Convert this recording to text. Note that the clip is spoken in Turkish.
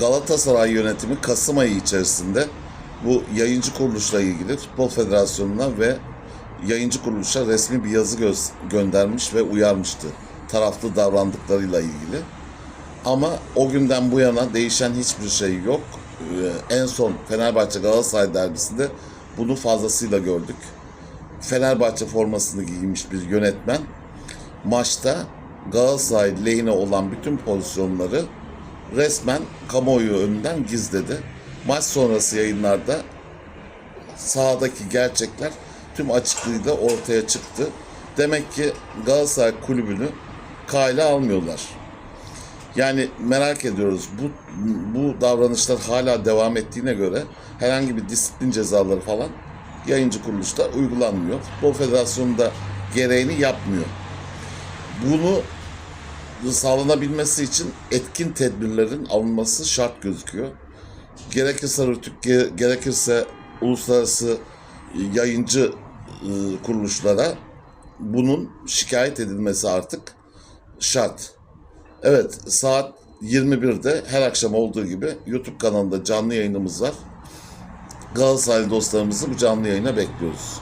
Galatasaray yönetimi Kasım ayı içerisinde bu yayıncı kuruluşla ilgili Futbol Federasyonu'na ve yayıncı kuruluşa resmi bir yazı gö- göndermiş ve uyarmıştı. Taraflı davrandıklarıyla ilgili. Ama o günden bu yana değişen hiçbir şey yok. Ee, en son Fenerbahçe Galatasaray derbisinde bunu fazlasıyla gördük. Fenerbahçe formasını giymiş bir yönetmen maçta Galatasaray lehine olan bütün pozisyonları resmen kamuoyu önünden gizledi. Maç sonrası yayınlarda sahadaki gerçekler tüm açıklığıyla ortaya çıktı. Demek ki Galatasaray kulübünü kale almıyorlar. Yani merak ediyoruz bu bu davranışlar hala devam ettiğine göre herhangi bir disiplin cezaları falan yayıncı kuruluşta uygulanmıyor. Futbol Federasyonu da gereğini yapmıyor. Bunu sağlanabilmesi için etkin tedbirlerin alınması şart gözüküyor. Gerekirse Rütük, ge- gerekirse uluslararası yayıncı e, kuruluşlara bunun şikayet edilmesi artık şart. Evet, saat 21'de her akşam olduğu gibi YouTube kanalında canlı yayınımız var. Galatasaray dostlarımızı bu canlı yayına bekliyoruz.